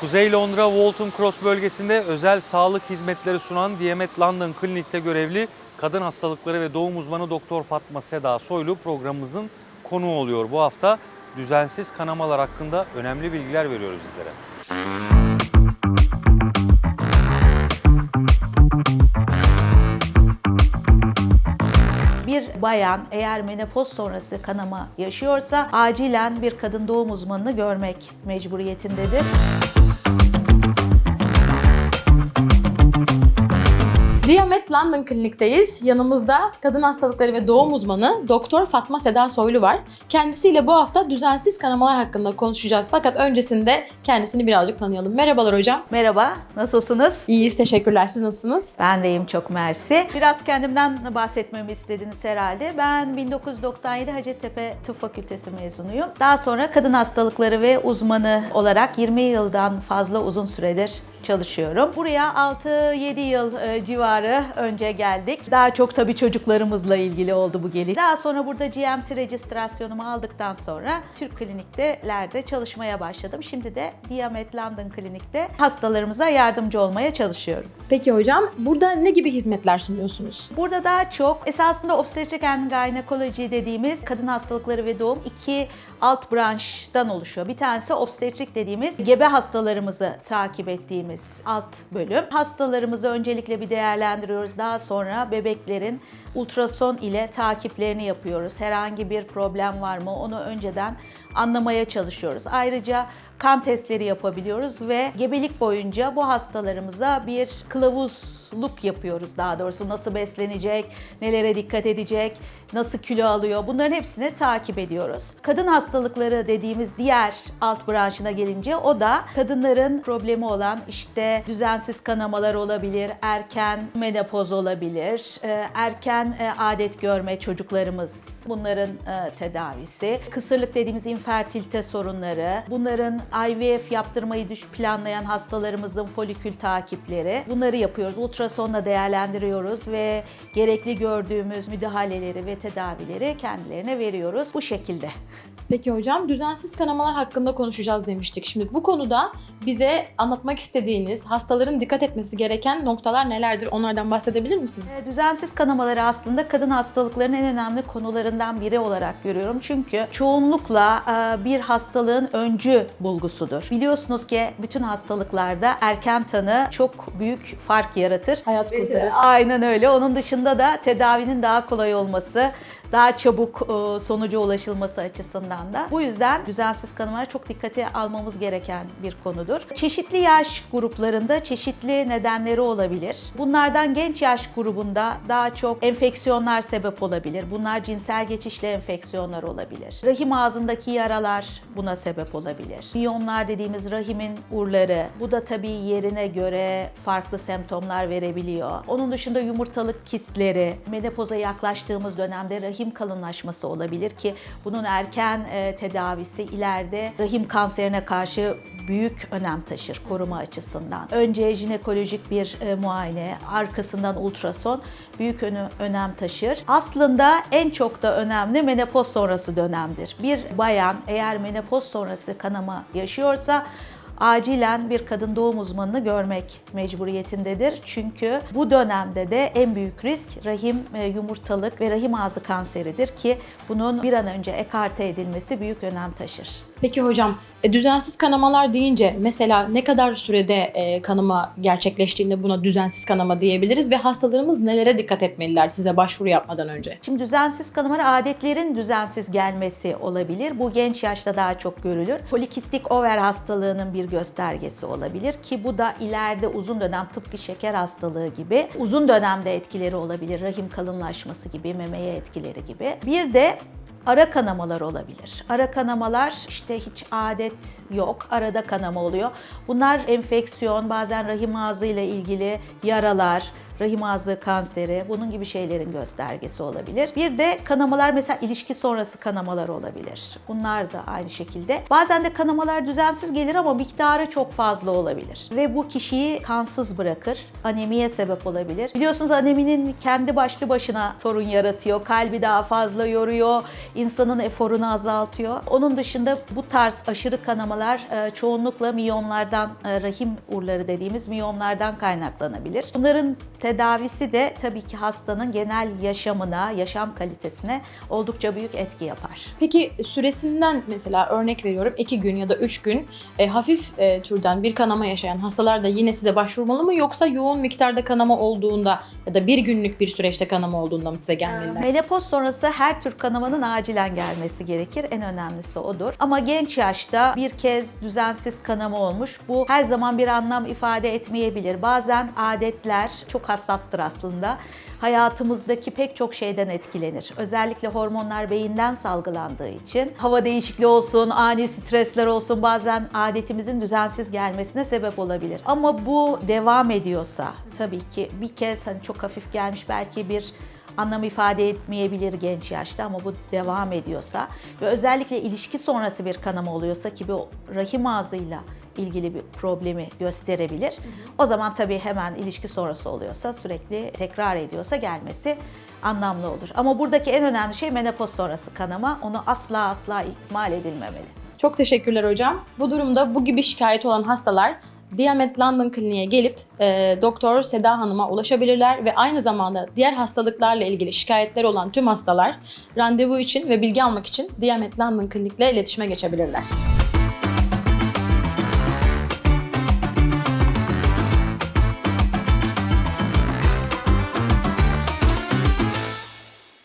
Kuzey Londra Walton Cross bölgesinde özel sağlık hizmetleri sunan Diamet London Klinik'te görevli kadın hastalıkları ve doğum uzmanı Doktor Fatma Seda Soylu programımızın konuğu oluyor. Bu hafta düzensiz kanamalar hakkında önemli bilgiler veriyoruz bizlere. Bir bayan eğer menopoz sonrası kanama yaşıyorsa acilen bir kadın doğum uzmanını görmek mecburiyetindedir. you Diyamet London Klinik'teyiz. Yanımızda kadın hastalıkları ve doğum uzmanı Doktor Fatma Seda Soylu var. Kendisiyle bu hafta düzensiz kanamalar hakkında konuşacağız. Fakat öncesinde kendisini birazcık tanıyalım. Merhabalar hocam. Merhaba, nasılsınız? İyiyiz, teşekkürler. Siz nasılsınız? Ben deyim çok mersi. Biraz kendimden bahsetmemi istediniz herhalde. Ben 1997 Hacettepe Tıp Fakültesi mezunuyum. Daha sonra kadın hastalıkları ve uzmanı olarak 20 yıldan fazla uzun süredir çalışıyorum. Buraya 6-7 yıl e, civarı önce geldik. Daha çok tabii çocuklarımızla ilgili oldu bu geliş. Daha sonra burada GMC rejistrasyonumu aldıktan sonra Türk kliniklerde çalışmaya başladım. Şimdi de Diamet London Klinik'te hastalarımıza yardımcı olmaya çalışıyorum. Peki hocam, burada ne gibi hizmetler sunuyorsunuz? Burada daha çok esasında obstetrik and gynekoloji dediğimiz kadın hastalıkları ve doğum iki alt branştan oluşuyor. Bir tanesi obstetrik dediğimiz gebe hastalarımızı takip ettiğimiz alt bölüm. Hastalarımızı öncelikle bir değerlendiriyoruz. Daha sonra bebeklerin ultrason ile takiplerini yapıyoruz. Herhangi bir problem var mı onu önceden anlamaya çalışıyoruz. Ayrıca kan testleri yapabiliyoruz ve gebelik boyunca bu hastalarımıza bir kılavuzluk yapıyoruz daha doğrusu nasıl beslenecek, nelere dikkat edecek, nasıl kilo alıyor bunların hepsini takip ediyoruz. Kadın hastalıkları dediğimiz diğer alt branşına gelince o da kadınların problemi olan işte düzensiz kanamalar olabilir, erken menopoz olabilir, e, erken e, adet görme çocuklarımız bunların e, tedavisi, kısırlık dediğimiz infertilite sorunları, bunların IVF yaptırmayı düş planlayan hastalarımızın folikül takipleri bunları yapıyoruz. Ultrasonla değerlendiriyoruz ve gerekli gördüğümüz müdahaleleri ve tedavileri kendilerine veriyoruz. Bu şekilde. Peki hocam, düzensiz kanamalar hakkında konuşacağız demiştik. Şimdi bu konuda bize anlatmak istediğiniz, hastaların dikkat etmesi gereken noktalar nelerdir? Onlardan bahsedebilir misiniz? E, Düzensiz kanamaları aslında kadın hastalıklarının en önemli konularından biri olarak görüyorum. Çünkü çoğunlukla e, bir hastalığın öncü bulgusudur. Biliyorsunuz ki bütün hastalıklarda erken tanı çok büyük fark yaratır. Hayat kurtarır. Aynen öyle. Onun dışında da tedavinin daha kolay olması, daha çabuk e, sonuca ulaşılması açısından da. Bu yüzden düzensiz kanamalar çok dikkate almamız gereken bir konudur. Çeşitli yaş gruplarında çeşitli nedenleri olabilir. Bunlardan genç yaş grubunda daha çok enfeksiyonlar sebep olabilir. Bunlar cinsel geçişli enfeksiyonlar olabilir. Rahim ağzındaki yaralar buna sebep olabilir. Miyomlar dediğimiz rahimin urları. Bu da tabii yerine göre farklı semptomlar verebiliyor. Onun dışında yumurtalık kistleri, menopoza yaklaştığımız dönemde rahim kalınlaşması olabilir ki bunun erken e, tedavisi ileride rahim kanserine karşı büyük önem taşır koruma açısından. Önce jinekolojik bir e, muayene, arkasından ultrason büyük önem taşır. Aslında en çok da önemli menopoz sonrası dönemdir. Bir bayan eğer menopoz sonrası kanama yaşıyorsa acilen bir kadın doğum uzmanını görmek mecburiyetindedir. Çünkü bu dönemde de en büyük risk rahim e, yumurtalık ve rahim ağzı kanseridir ki bunun bir an önce ekarte edilmesi büyük önem taşır. Peki hocam, e, düzensiz kanamalar deyince mesela ne kadar sürede e, kanama gerçekleştiğinde buna düzensiz kanama diyebiliriz ve hastalarımız nelere dikkat etmeliler size başvuru yapmadan önce? Şimdi düzensiz kanamalar adetlerin düzensiz gelmesi olabilir. Bu genç yaşta daha çok görülür. Polikistik over hastalığının bir göstergesi olabilir ki bu da ileride uzun dönem tıpkı şeker hastalığı gibi uzun dönemde etkileri olabilir. Rahim kalınlaşması gibi, memeye etkileri gibi. Bir de Ara kanamalar olabilir. Ara kanamalar işte hiç adet yok. Arada kanama oluyor. Bunlar enfeksiyon, bazen rahim ağzı ile ilgili yaralar, rahim ağzı kanseri, bunun gibi şeylerin göstergesi olabilir. Bir de kanamalar mesela ilişki sonrası kanamalar olabilir. Bunlar da aynı şekilde. Bazen de kanamalar düzensiz gelir ama miktarı çok fazla olabilir. Ve bu kişiyi kansız bırakır. Anemiye sebep olabilir. Biliyorsunuz aneminin kendi başlı başına sorun yaratıyor. Kalbi daha fazla yoruyor. insanın eforunu azaltıyor. Onun dışında bu tarz aşırı kanamalar e, çoğunlukla miyomlardan, e, rahim urları dediğimiz miyomlardan kaynaklanabilir. Bunların tedavisi de tabii ki hastanın genel yaşamına, yaşam kalitesine oldukça büyük etki yapar. Peki süresinden mesela örnek veriyorum 2 gün ya da 3 gün e, hafif e, türden bir kanama yaşayan hastalar da yine size başvurmalı mı yoksa yoğun miktarda kanama olduğunda ya da bir günlük bir süreçte kanama olduğunda mı size gelmeliler? Menopoz sonrası her tür kanamanın acilen gelmesi gerekir. En önemlisi odur. Ama genç yaşta bir kez düzensiz kanama olmuş. Bu her zaman bir anlam ifade etmeyebilir. Bazen adetler çok hassastır aslında. Hayatımızdaki pek çok şeyden etkilenir. Özellikle hormonlar beyinden salgılandığı için hava değişikliği olsun, ani stresler olsun bazen adetimizin düzensiz gelmesine sebep olabilir. Ama bu devam ediyorsa tabii ki bir kez hani çok hafif gelmiş belki bir anlam ifade etmeyebilir genç yaşta ama bu devam ediyorsa ve özellikle ilişki sonrası bir kanama oluyorsa ki bu rahim ağzıyla ilgili bir problemi gösterebilir. O zaman tabii hemen ilişki sonrası oluyorsa sürekli tekrar ediyorsa gelmesi anlamlı olur. Ama buradaki en önemli şey menopoz sonrası kanama. Onu asla asla ihmal edilmemeli. Çok teşekkürler hocam. Bu durumda bu gibi şikayet olan hastalar Diamet London Kliniğe gelip e, Doktor Seda Hanım'a ulaşabilirler ve aynı zamanda diğer hastalıklarla ilgili şikayetleri olan tüm hastalar randevu için ve bilgi almak için Diamet London Klinik'le iletişime geçebilirler.